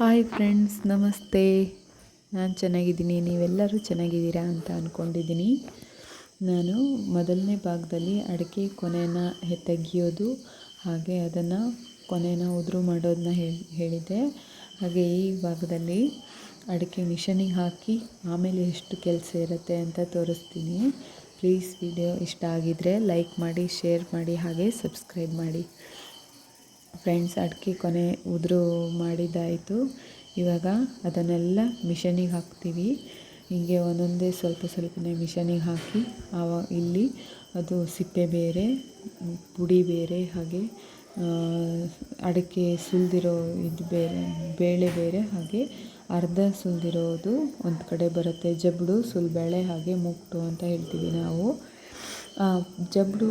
Hi friends ನಮಸ್ತೆ. ನಾನು ಚೆನ್ನಾಗಿದ್ದೀನಿ. ನೀವೆಲ್ಲರೂ ಚೆನ್ನಾಗಿದ್ದೀರಾ ಅಂತ ಅಂದ್ಕೊಂಡಿದ್ದೀನಿ ನಾನು ಮೊದಲನೇ ಭಾಗದಲ್ಲಿ ಅಡಿಕೆ ಕೊನೆನ ತೆಗಿಯೋದು ಹಾಗೆ ಅದನ್ನು ಕೊನೆನ ಉದುರು ಮಾಡೋದನ್ನ ಹೇಳಿ ಹೇಳಿದ್ದೆ. ಹಾಗೆ ಈ ಭಾಗದಲ್ಲಿ ಅಡಿಕೆ ಮಿಷನಿಗೆ ಹಾಕಿ ಆಮೇಲೆ ಎಷ್ಟು ಕೆಲಸ ಇರುತ್ತೆ ಅಂತ ತೋರಿಸ್ತೀನಿ. ಪ್ಲೀಸ್ ವಿಡಿಯೋ ಇಷ್ಟ ಆಗಿದ್ದರೆ ಲೈಕ್ ಮಾಡಿ, ಶೇರ್ ಮಾಡಿ, ಹಾಗೆ ಸಬ್ಸ್ಕ್ರೈಬ್ ಮಾಡಿ. ಫ್ರೆಂಡ್ಸ್, ಅಡಿಕೆ ಕೊನೆ ಉದುರು ಮಾಡಿದ್ದಾಯಿತು. ಇವಾಗ ಅದನ್ನೆಲ್ಲ ಮಿಷನಿಗೆ ಹಾಕ್ತೀವಿ. ಹೀಗೆ ಒಂದೊಂದೇ ಸ್ವಲ್ಪ ಸ್ವಲ್ಪನೇ ಮಿಷನಿಗೆ ಹಾಕಿ ಆವ ಇಲ್ಲಿ ಅದು ಸಿಪ್ಪೆ ಬೇರೆ, ಪುಡಿ ಬೇರೆ, ಹಾಗೆ ಅಡಿಕೆ ಸುಲಿದಿರೋ ಇದು ಬೇರೆ, ಬೇಳೆ ಬೇರೆ, ಹಾಗೆ ಅರ್ಧ ಸುಲಿದಿರೋದು ಒಂದು ಕಡೆ ಬರುತ್ತೆ. ಜಬಡು, ಸುಲ್ಬೇಳೆ, ಹಾಗೆ ಮುಕ್ಟು ಅಂತ ಹೇಳ್ತೀವಿ ನಾವು. ಜಬಡು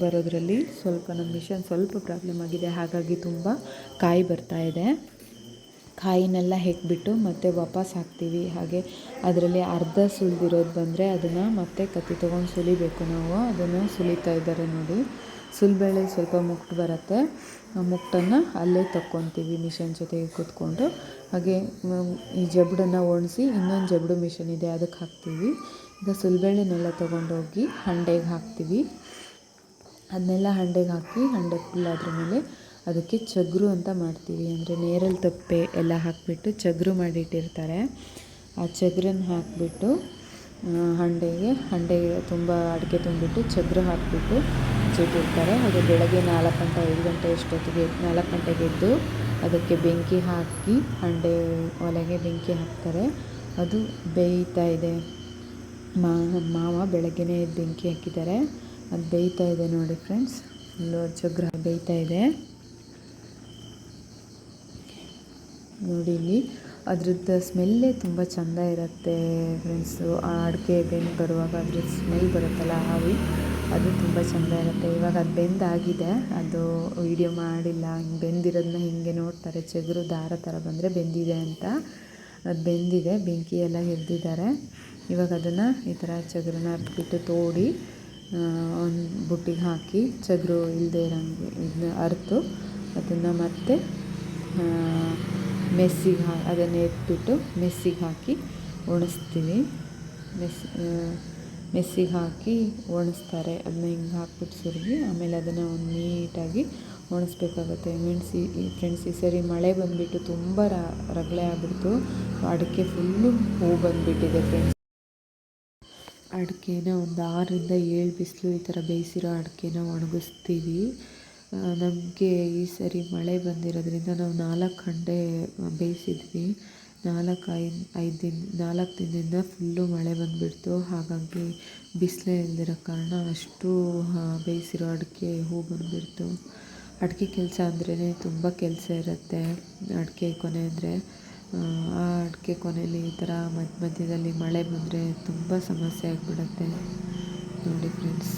ಬರೋದರಲ್ಲಿ ಸ್ವಲ್ಪ ನಮ್ಮ ಮಿಷನ್ ಸ್ವಲ್ಪ ಪ್ರಾಬ್ಲಮ್ ಆಗಿದೆ. ಹಾಗಾಗಿ ತುಂಬ ಕಾಯಿ ಬರ್ತಾ ಇದೆ. ಕಾಯಿನೆಲ್ಲ ಹೆಕ್ಬಿಟ್ಟು ಮತ್ತೆ ವಾಪಸ್ ಹಾಕ್ತೀವಿ. ಹಾಗೆ ಅದರಲ್ಲಿ ಅರ್ಧ ಸುಲಿದಿರೋದು ಬಂದರೆ ಅದನ್ನು ಮತ್ತೆ ಕತ್ತಿ ತೊಗೊಂಡು ಸುಲಿಬೇಕು ನಾವು. ಅದನ್ನು ಸುಲಿತಾ ಇದ್ದಾರೆ ನೋಡಿ. ಸುಲ್ಬೇಳೆ ಸ್ವಲ್ಪ ಮುಕ್ಟು ಬರುತ್ತೆ. ಮುಟ್ಟನ್ನು ಅಲ್ಲೇ ತಕ್ಕೊತೀವಿ ಮಿಷನ್ ಜೊತೆಗೆ ಕೂತ್ಕೊಂಡು. ಹಾಗೆ ಈ ಜಬಡನ್ನು ಒಣಸಿ ಇನ್ನೊಂದು ಜಬಡು ಮಿಷನ್ ಇದೆ ಅದಕ್ಕೆ ಹಾಕ್ತೀವಿ. ಈಗ ಸುಲ್ಬೇಳೆನೆಲ್ಲ ತೊಗೊಂಡೋಗಿ ಹಂಡೆಗೆ ಹಾಕ್ತೀವಿ. ಅದನ್ನೆಲ್ಲ ಹಂಡೆಗೆ ಹಾಕಿ, ಹಂಡೆ ಫುಲ್ ಅದ್ರ ಮೇಲೆ ಅದಕ್ಕೆ ಚಗ್ರು ಅಂತ ಮಾಡ್ತೀವಿ. ಅಂದರೆ ನೇರಳೆ ತಪ್ಪೆ ಎಲ್ಲ ಹಾಕಿಬಿಟ್ಟು ಚಗ್ರು ಮಾಡಿಟ್ಟಿರ್ತಾರೆ. ಆ ಚಗ್ರನ್ನ ಹಾಕಿಬಿಟ್ಟು ಹಂಡೆಗೆ ಹಂಡೆಗೆ ತುಂಬ ಅಡಿಕೆ ತುಂಬಿಟ್ಟು ಚಗ್ರು ಹಾಕಿಬಿಟ್ಟು ಮುಚ್ಚಿಟ್ಟಿರ್ತಾರೆ ಹಾಗೆ ಬೆಳಗ್ಗೆ ನಾಲ್ಕು ಗಂಟೆ, ಐದು ಗಂಟೆ ಅಷ್ಟೊತ್ತಿಗೆ ನಾಲ್ಕು ಗಂಟೆಗೆ ಎದ್ದು ಅದಕ್ಕೆ ಬೆಂಕಿ ಹಾಕಿ ಹಂಡೆ ಒಲೆಗೆ ಬೆಂಕಿ ಹಾಕ್ತಾರೆ. ಅದು ಬೇಯ್ತಾ ಇದೆ. ಮಾವ ಬೆಳಗ್ಗೆನೇ ಬೆಂಕಿ ಹಾಕಿದ್ದಾರೆ. ಅದು ಬೇಯ್ತಾ ಇದೆ ನೋಡಿ ಫ್ರೆಂಡ್ಸ್. ಫುಲ್ಲು ಚಗ್ರ ಬೇಯ್ತಾ ಇದೆ. ನೋಡಿ ಇಲ್ಲಿ ಅದ್ರದ್ದು ಸ್ಮೆಲ್ಲೇ ತುಂಬ ಚೆಂದ ಇರುತ್ತೆ ಫ್ರೆಂಡ್ಸು ಆ ಅಡಿಕೆ ಬೆಂದು ಬರುವಾಗ ಅದ್ರದ್ದು ಸ್ಮೆಲ್ ಬರುತ್ತಲ್ಲ ಆವಿ ಅದು ತುಂಬ ಚೆಂದ ಇರುತ್ತೆ. ಇವಾಗ ಅದು ಬೆಂದಾಗಿದೆ. ಅದು ವೀಡಿಯೋ ಮಾಡಿಲ್ಲ, ಹಿಂಗೆ ಬೆಂದಿರೋದನ್ನ ಹಿಂಗೆ ನೋಡ್ತಾರೆ. ಚಿಗುರು ದಾರ ಥರ ಬಂದರೆ ಬೆಂದಿದೆ ಅಂತ. ಅದು ಬೆಂದಿದೆ, ಬೆಂಕಿ ಎಲ್ಲ ಹಿಡಿದಿದ್ದಾರೆ. ಇವಾಗ ಅದನ್ನು ಈ ಥರ ಚಗುರನ್ನ ಹರ್ಬಿಟ್ಟು ತೋಡಿ ಒಂದು ಬುಟ್ಟಿಗೆ ಹಾಕಿ ಚಗುರು ಇಲ್ಲದೆ ಇರೋಂಗೆ ಇದನ್ನ ಅರ್ತು. ಅದನ್ನು ಮತ್ತೆ ಮೆಸ್ಸಿಗೆ ಹಾ ಅದನ್ನು ಎತ್ಬಿಟ್ಟು ಮೆಸ್ಸಿಗೆ ಹಾಕಿ ಒಣಸ್ತೀವಿ ಮೆಸ್ ಮೆಸ್ಸಿಗೆ ಹಾಕಿ ಒಣಸ್ತಾರೆ. ಅದನ್ನ ಹಿಂಗೆ ಹಾಕ್ಬಿಟ್ಟು ಸುರಿಗಿ ಆಮೇಲೆ ಅದನ್ನು ಒಂದು ನೀಟಾಗಿ ಒಣಸ್ಬೇಕಾಗುತ್ತೆ. ಮೆಣಸಿ ಈ ಫ್ರೆಂಡ್ಸ್ ಈ ಸರಿ ಮಳೆ ಬಂದುಬಿಟ್ಟು ತುಂಬ ರಗಳೆ ಆಗ್ಬಿಡ್ತು. ಅಡಿಕೆ ಫುಲ್ಲು ಹೂ ಬಂದುಬಿಟ್ಟಿದೆ ಫ್ರೆಂಡ್ಸ್ ಅಡಿಕೆನ ಒಂದು ಆರರಿಂದ ಏಳು ಬಿಸಿಲು ಈ ಥರ ಬೇಯಿಸಿರೋ ಅಡಿಕೆನ ಒಣಗಿಸ್ತೀವಿ. ನಮಗೆ ಈ ಸರಿ ಮಳೆ ಬಂದಿರೋದ್ರಿಂದ ನಾವು ನಾಲ್ಕು ಗಂಟೆ ಬೇಯಿಸಿದ್ವಿ. ನಾಲ್ಕು ಐದು ಐದು ದಿನ, ನಾಲ್ಕು ದಿನದಿಂದ ಫುಲ್ಲು ಮಳೆ ಬಂದುಬಿಡ್ತು. ಹಾಗಾಗಿ ಬಿಸಿಲೇ ಇಲ್ದಿರೋ ಕಾರಣ ಅಷ್ಟು ಬೇಯಿಸಿರೋ ಅಡಿಕೆ ಹೂ ಬಂದುಬಿಡ್ತು. ಅಡಿಕೆ ಕೆಲಸ ಅಂದ್ರೇ ತುಂಬ ಕೆಲಸ ಇರುತ್ತೆ. ಅಡಿಕೆ ಕೊನೆ ಅಂದರೆ, ಆ ಅಡಿಕೆ ಕೊನೆಯಲ್ಲಿ ಈ ಥರ ಮಧ್ಯ ಮಧ್ಯದಲ್ಲಿ ಮಳೆ ಬಂದರೆ ತುಂಬ ಸಮಸ್ಯೆ ಆಗಿಬಿಡತ್ತೆ. ನೋಡಿ ಫ್ರೆಂಡ್ಸ್